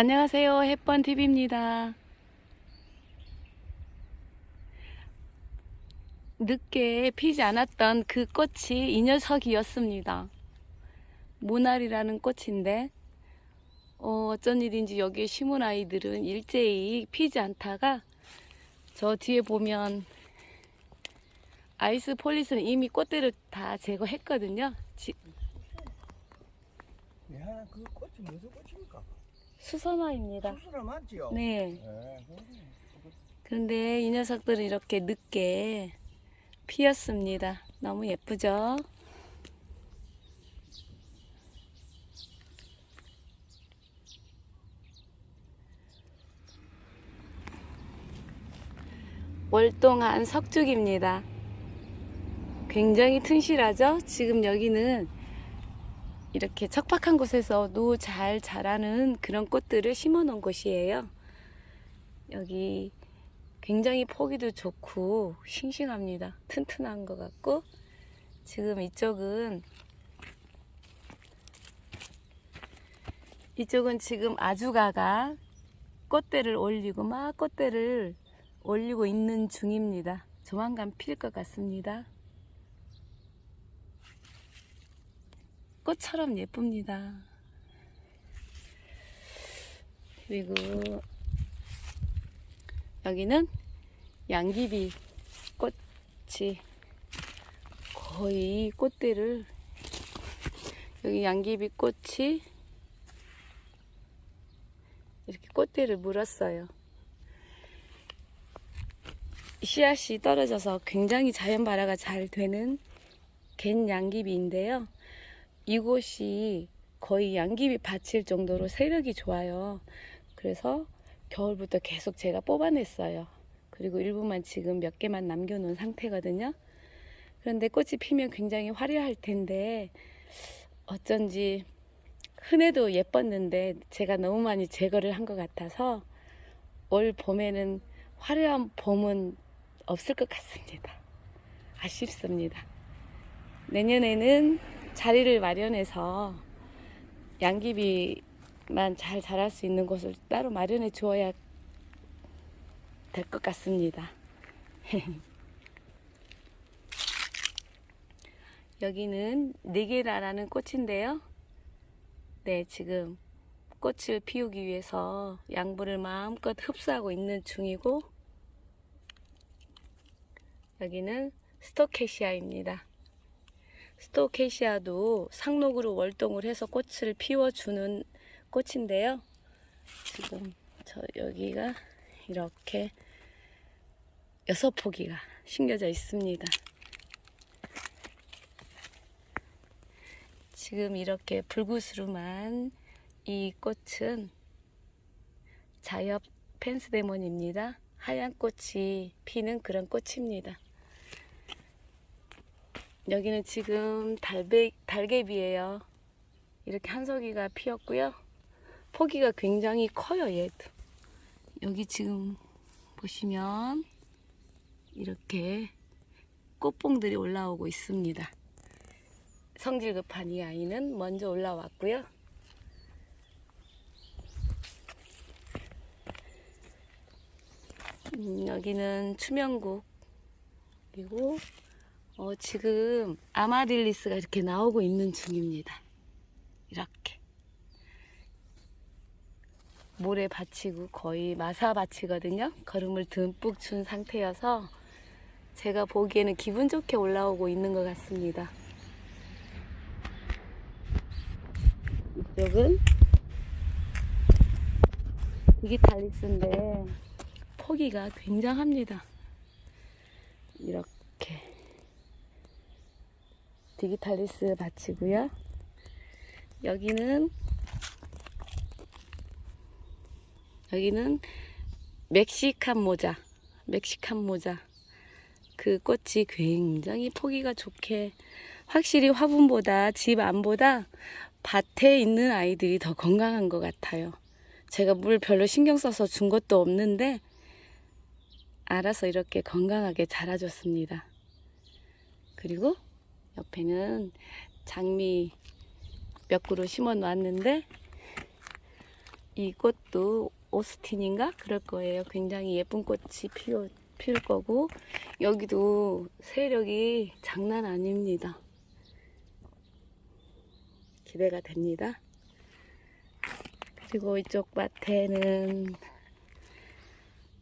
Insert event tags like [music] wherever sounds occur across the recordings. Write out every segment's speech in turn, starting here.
안녕하세요. 햇번 TV입니다. 늦게 피지 않았던 그 꽃이 이 녀석이었습니다. 모나리라는 꽃인데 어, 어쩐 일인지 여기에 심은 아이들은 일제히 피지 않다가 저 뒤에 보면 아이스 폴리스는 이미 꽃들을 다 제거했거든요. 지- 야, 그 꽃이 무슨 꽃입니까? 수선화입니다. 수수라 맞지요? 네. 예, 그런데 이 녀석들은 이렇게 늦게 피었습니다. 너무 예쁘죠? 월동한 석죽입니다. 굉장히 튼실하죠? 지금 여기는 이렇게 척박한 곳에서도 잘 자라는 그런 꽃들을 심어 놓은 곳이에요. 여기 굉장히 포기도 좋고 싱싱합니다. 튼튼한 것 같고 지금 이쪽은 이쪽은 지금 아주가가 꽃대를 올리고 막 꽃대를 올리고 있는 중입니다. 조만간 필 것 같습니다. 꽃처럼 예쁩니다. 그리고 여기는 양귀비 꽃이 거의 꽃대를 여기 양귀비 꽃이 이렇게 꽃대를 물었어요. 씨앗이 떨어져서 굉장히 자연 발화가 잘 되는 갠 양귀비인데요. 이곳이 거의 양귀비 밭일 정도로 세력이 좋아요. 그래서 겨울부터 계속 제가 뽑아냈어요. 그리고 일부만 지금 몇 개만 남겨놓은 상태거든요. 그런데 꽃이 피면 굉장히 화려할 텐데 어쩐지 흔해도 예뻤는데 제가 너무 많이 제거를 한 것 같아서 올 봄에는 화려한 봄은 없을 것 같습니다. 아쉽습니다. 내년에는 자리를 마련해서 양귀비만 잘 자랄 수 있는 곳을 따로 마련해 주어야 될 것 같습니다. [laughs] 여기는 네개라라는 꽃인데요. 네, 지금 꽃을 피우기 위해서 양분을 마음껏 흡수하고 있는 중이고 여기는 스토케시아입니다. 스토케시아도 상록으로 월동을 해서 꽃을 피워주는 꽃인데요. 지금 저 여기가 이렇게 여섯 포기가 심겨져 있습니다. 지금 이렇게 불구스름한 이 꽃은 자엽 펜스데몬입니다. 하얀 꽃이 피는 그런 꽃입니다. 여기는 지금 달배, 달개비예요. 이렇게 한석이가 피었고요. 포기가 굉장히 커요, 얘도. 여기 지금 보시면 이렇게 꽃봉들이 올라오고 있습니다. 성질 급한 이 아이는 먼저 올라왔고요. 음, 여기는 추명국 그리고 어, 지금 아마릴리스가 이렇게 나오고 있는 중입니다. 이렇게 모래 받치고 거의 마사 받치거든요. 걸음을 듬뿍 준 상태여서 제가 보기에는 기분 좋게 올라오고 있는 것 같습니다. 이쪽은 디기탈리스인데 포기가 굉장합니다. 이렇게 디기탈리스 받치고요. 여기는 여기는 멕시칸 모자, 멕시칸 모자. 그 꽃이 굉장히 포기가 좋게 확실히 화분보다 집 안보다 밭에 있는 아이들이 더 건강한 것 같아요. 제가 물 별로 신경 써서 준 것도 없는데 알아서 이렇게 건강하게 자라줬습니다. 그리고 옆에는 장미 몇 그루 심어 놨는데 이 꽃도 오스틴인가 그럴 거예요. 굉장히 예쁜 꽃이 피어 피울 거고 여기도 세력이 장난 아닙니다. 기대가 됩니다. 그리고 이쪽 밭에는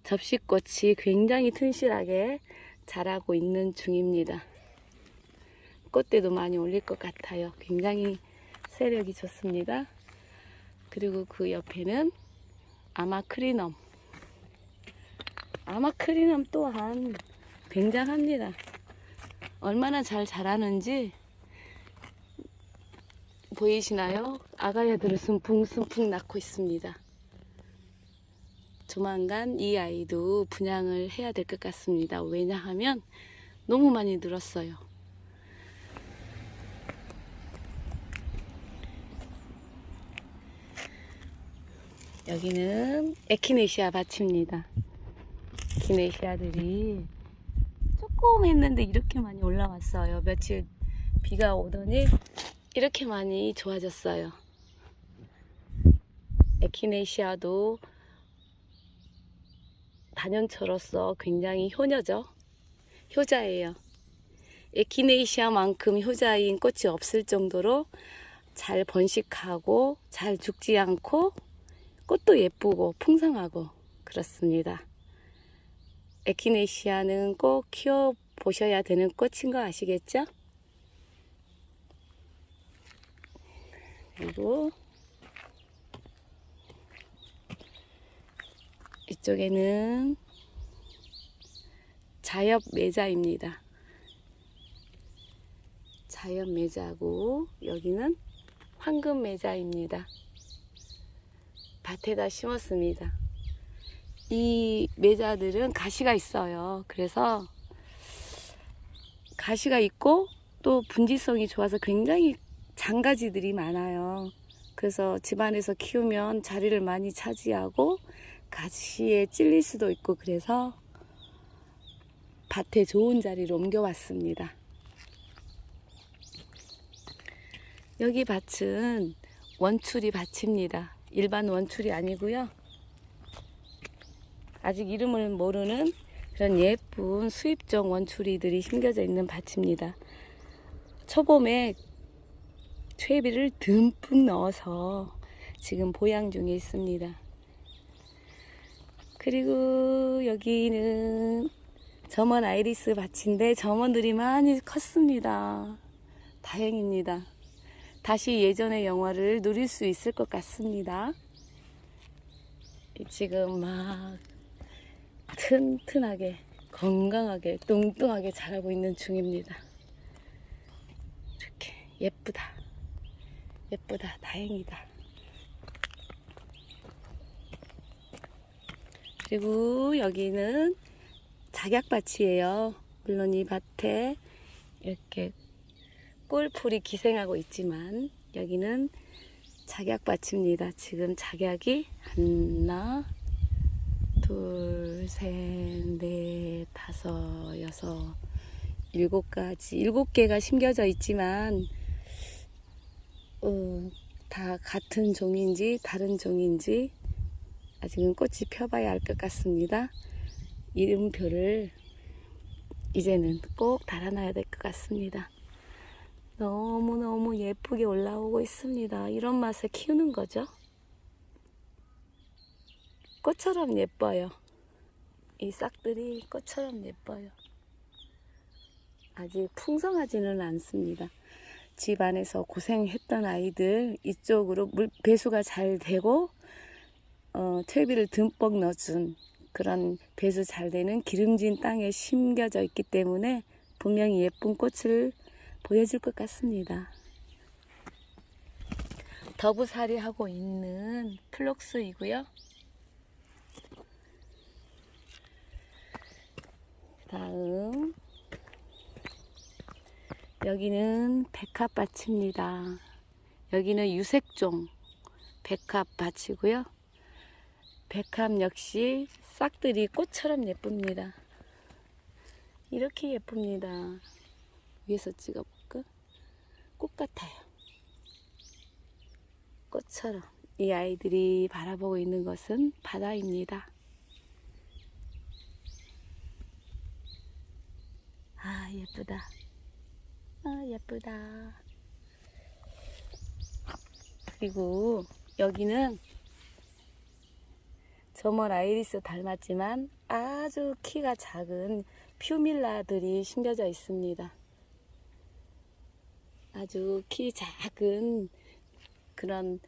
접시꽃이 굉장히 튼실하게 자라고 있는 중입니다. 꽃대도 많이 올릴 것 같아요. 굉장히 세력이 좋습니다. 그리고 그 옆에는 아마크리넘. 아마크리넘 또한 굉장합니다. 얼마나 잘 자라는지 보이시나요? 아가야들을 숨풍숨풍 낳고 있습니다. 조만간 이 아이도 분양을 해야 될 것 같습니다. 왜냐하면 너무 많이 늘었어요. 여기는 에키네시아 밭입니다. 에키네시아들이 조금 했는데 이렇게 많이 올라왔어요. 며칠 비가 오더니 이렇게 많이 좋아졌어요. 에키네시아도 단연처로서 굉장히 효녀죠. 효자예요. 에키네시아만큼 효자인 꽃이 없을 정도로 잘 번식하고 잘 죽지 않고 꽃도 예쁘고 풍성하고 그렇습니다. 에키네시아는 꼭 키워 보셔야 되는 꽃인 거 아시겠죠? 그리고 이쪽에는 자엽 매자입니다. 자엽 매자고 여기는 황금 매자입니다. 밭에다 심었습니다. 이 매자들은 가시가 있어요. 그래서 가시가 있고 또 분지성이 좋아서 굉장히 장가지들이 많아요. 그래서 집안에서 키우면 자리를 많이 차지하고 가시에 찔릴 수도 있고 그래서 밭에 좋은 자리로 옮겨왔습니다. 여기 밭은 원추리 밭입니다. 일반 원추리 아니고요. 아직 이름을 모르는 그런 예쁜 수입종 원추리들이 심겨져 있는 밭입니다. 초봄에 퇴비를 듬뿍 넣어서 지금 보양 중에 있습니다. 그리고 여기는 점원 아이리스 밭인데 점원들이 많이 컸습니다. 다행입니다. 다시 예전의 영화를 누릴 수 있을 것 같습니다. 지금 막 튼튼하게 건강하게 뚱뚱하게 자라고 있는 중입니다. 이렇게 예쁘다. 예쁘다. 다행이다. 그리고 여기는 작약밭이에요. 물론 이 밭에 이렇게 꿀풀이 기생하고 있지만 여기는 작약밭입니다. 지금 작약이 하나, 둘, 셋, 넷, 다섯, 여섯, 일곱 가지, 일곱 개가 심겨져 있지만 어, 다 같은 종인지 다른 종인지 아직은 꽃이 펴봐야 알 것 같습니다. 이름표를 이제는 꼭 달아놔야 될 것 같습니다. 너무너무 예쁘게 올라오고 있습니다. 이런 맛에 키우는 거죠. 꽃처럼 예뻐요. 이 싹들이 꽃처럼 예뻐요. 아직 풍성하지는 않습니다. 집 안에서 고생했던 아이들 이쪽으로 물 배수가 잘 되고 어, 퇴비를 듬뿍 넣어준 그런 배수 잘 되는 기름진 땅에 심겨져 있기 때문에 분명히 예쁜 꽃을 보여줄 것 같습니다. 더부살이 하고 있는 플록스이고요. 다음 여기는 백합밭입니다. 여기는 유색종 백합밭이고요. 백합 역시 싹들이 꽃처럼 예쁩니다. 이렇게 예쁩니다. 위에서 찍어볼까? 꽃 같아요. 꽃처럼 이 아이들이 바라보고 있는 것은 바다입니다. 아, 예쁘다. 아, 예쁘다. 그리고 여기는 저멀 아이리스 닮았지만 아주 키가 작은 퓨밀라들이 심겨져 있습니다. 아주 키 작은 그런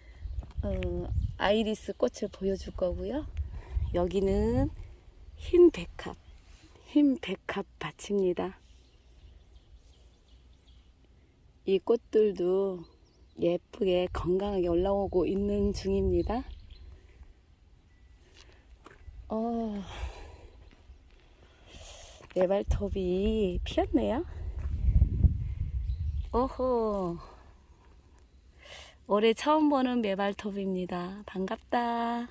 어, 아이리스 꽃을 보여줄 거고요. 여기는 흰 백합, 흰 백합 밭입니다. 이 꽃들도 예쁘게 건강하게 올라오고 있는 중입니다. 어, 네발톱이 피었네요. 오호. 올해 처음 보는 메발톱입니다. 반갑다.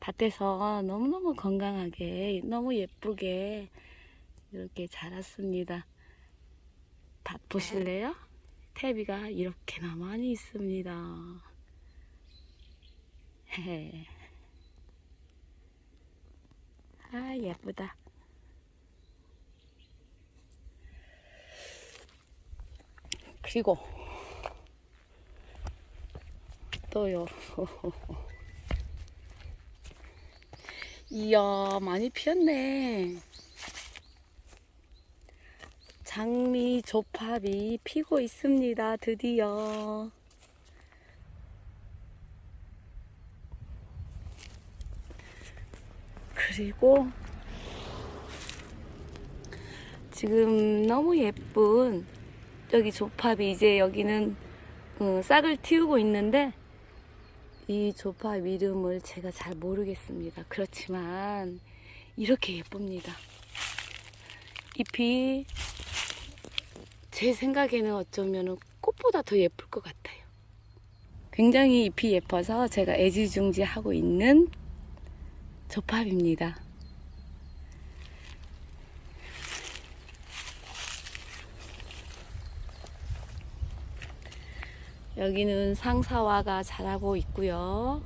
밭에서 너무너무 건강하게, 너무 예쁘게 이렇게 자랐습니다. 밭 보실래요? 태비가 이렇게나 많이 있습니다. 아, 예쁘다. 그리고 또요. 이야, 많이 피었네. 장미 조팝이 피고 있습니다. 드디어. 그리고 지금 너무 예쁜 저기 조팝이 이제 여기는 어, 싹을 틔우고 있는데 이 조팝 이름을 제가 잘 모르겠습니다. 그렇지만 이렇게 예쁩니다. 잎이 제 생각에는 어쩌면 꽃보다 더 예쁠 것 같아요. 굉장히 잎이 예뻐서 제가 애지중지하고 있는 조팝입니다. 여기는 상사화가 자라고 있고요.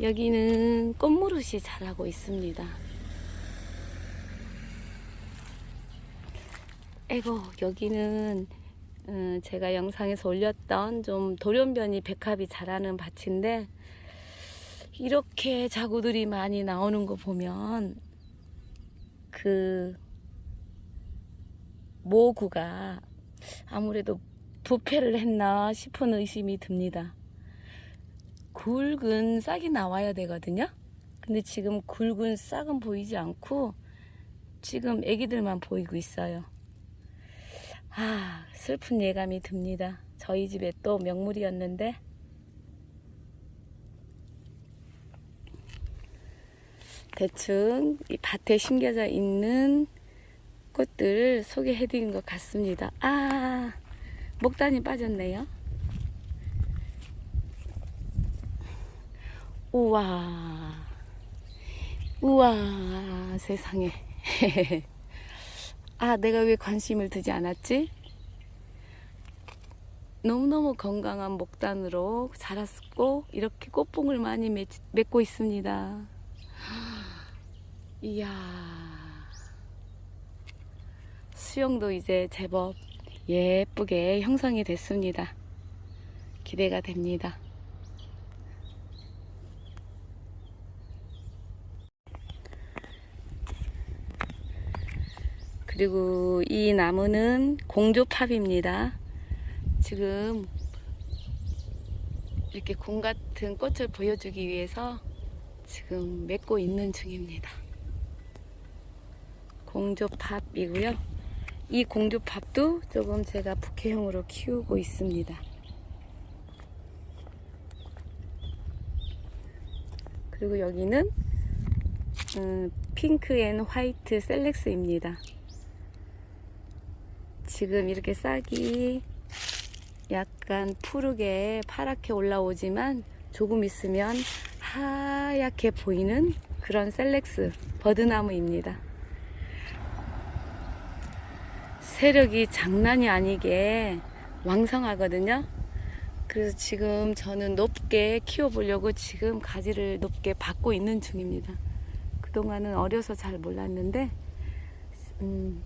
여기는 꽃무릇이 자라고 있습니다. 에고 여기는 음, 제가 영상에서 올렸던 좀 돌연변이 백합이 자라는 밭인데 이렇게 자구들이 많이 나오는 거 보면 그 모구가 아무래도 부패를 했나 싶은 의심이 듭니다. 굵은 싹이 나와야 되거든요. 근데 지금 굵은 싹은 보이지 않고 지금 애기들만 보이고 있어요. 아, 슬픈 예감이 듭니다. 저희 집에 또 명물이었는데 대충 이 밭에 심겨져 있는 꽃들을 소개해드린 것 같습니다. 아, 목단이 빠졌네요. 우와, 우와, 세상에. [laughs] 아, 내가 왜 관심을 두지 않았지? 너무너무 건강한 목단으로 자랐고, 이렇게 꽃봉을 많이 맺, 맺고 있습니다. [gasps] 이야. 수영도 이제 제법 예쁘게 형성이 됐습니다. 기대가 됩니다. 그리고 이 나무는 공조팝입니다. 지금 이렇게 공 같은 꽃을 보여주기 위해서 지금 맺고 있는 중입니다. 공조팝이고요. 이 공조팝도 조금 제가 부케형으로 키우고 있습니다. 그리고 여기는 음, 핑크 앤 화이트 셀렉스입니다. 지금 이렇게 싹이 약간 푸르게 파랗게 올라오지만 조금 있으면 하얗게 보이는 그런 셀렉스 버드나무입니다. 세력이 장난이 아니게 왕성하거든요. 그래서 지금 저는 높게 키워보려고 지금 가지를 높게 받고 있는 중입니다. 그동안은 어려서 잘 몰랐는데, 음,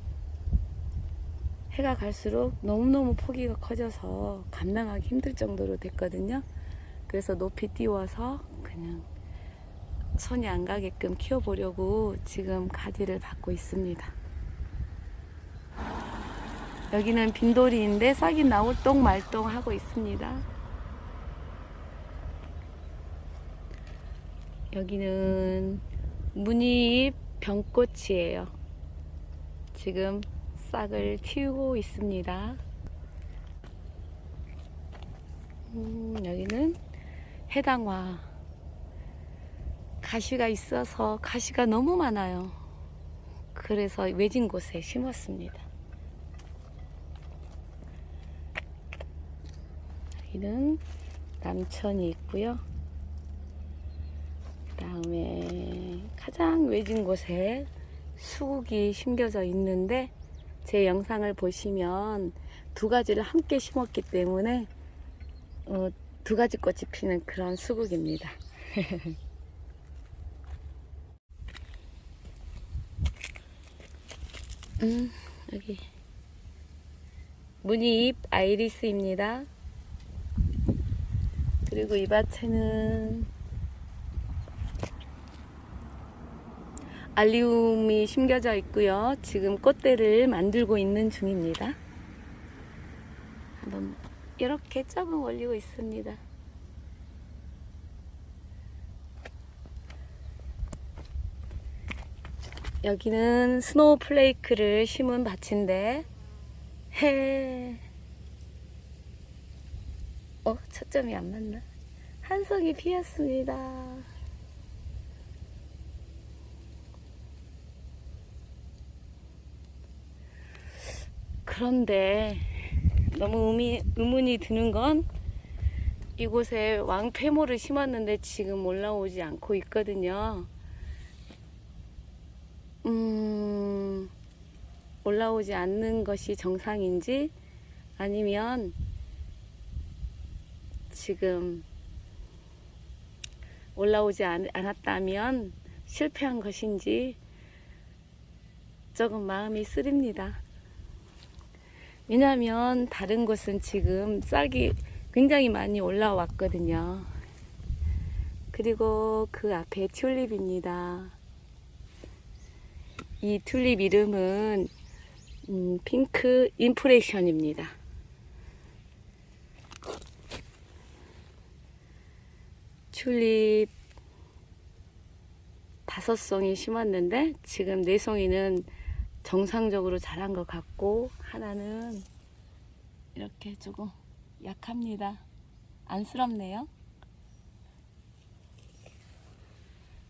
해가 갈수록 너무너무 포기가 커져서 감당하기 힘들 정도로 됐거든요. 그래서 높이 띄워서 그냥 손이 안 가게끔 키워보려고 지금 가지를 받고 있습니다. 여기는 빈돌이인데 싹이 나올 똥 말똥 하고 있습니다. 여기는 무늬잎 병꽃이에요. 지금 싹을 틔우고 있습니다. 음, 여기는 해당화. 가시가 있어서 가시가 너무 많아요. 그래서 외진 곳에 심었습니다. 여기는 남천이 있고요. 그 다음에 가장 외진 곳에 수국이 심겨져 있는데 제 영상을 보시면 두 가지를 함께 심었기 때문에 어, 두 가지 꽃이 피는 그런 수국입니다. [laughs] 음, 여기 무늬잎 아이리스입니다. 그리고 이 밭에는 알리움이 심겨져 있고요. 지금 꽃대를 만들고 있는 중입니다. 한번 이렇게 조금 올리고 있습니다. 여기는 스노우 플레이크를 심은 밭인데 해. 어, 초점이 안 맞나? 한송이 피었습니다. 그런데 너무 의미, 의문이 드는 건 이곳에 왕패모를 심었는데 지금 올라오지 않고 있거든요. 음, 올라오지 않는 것이 정상인지 아니면 지금 올라오지 않, 않았다면 실패한 것인지 조금 마음이 쓰립니다. 왜냐하면 다른 곳은 지금 싹이 굉장히 많이 올라왔거든요. 그리고 그 앞에 튤립입니다. 이 튤립 이름은 음, 핑크 인프레션입니다. 튤립 다섯 송이 심었는데 지금 네 송이는 정상적으로 자란 것 같고 하나는 이렇게 조금 약합니다. 안쓰럽네요.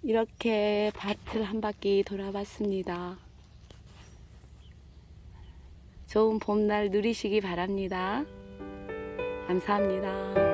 이렇게 밭을 한 바퀴 돌아봤습니다. 좋은 봄날 누리시기 바랍니다. 감사합니다.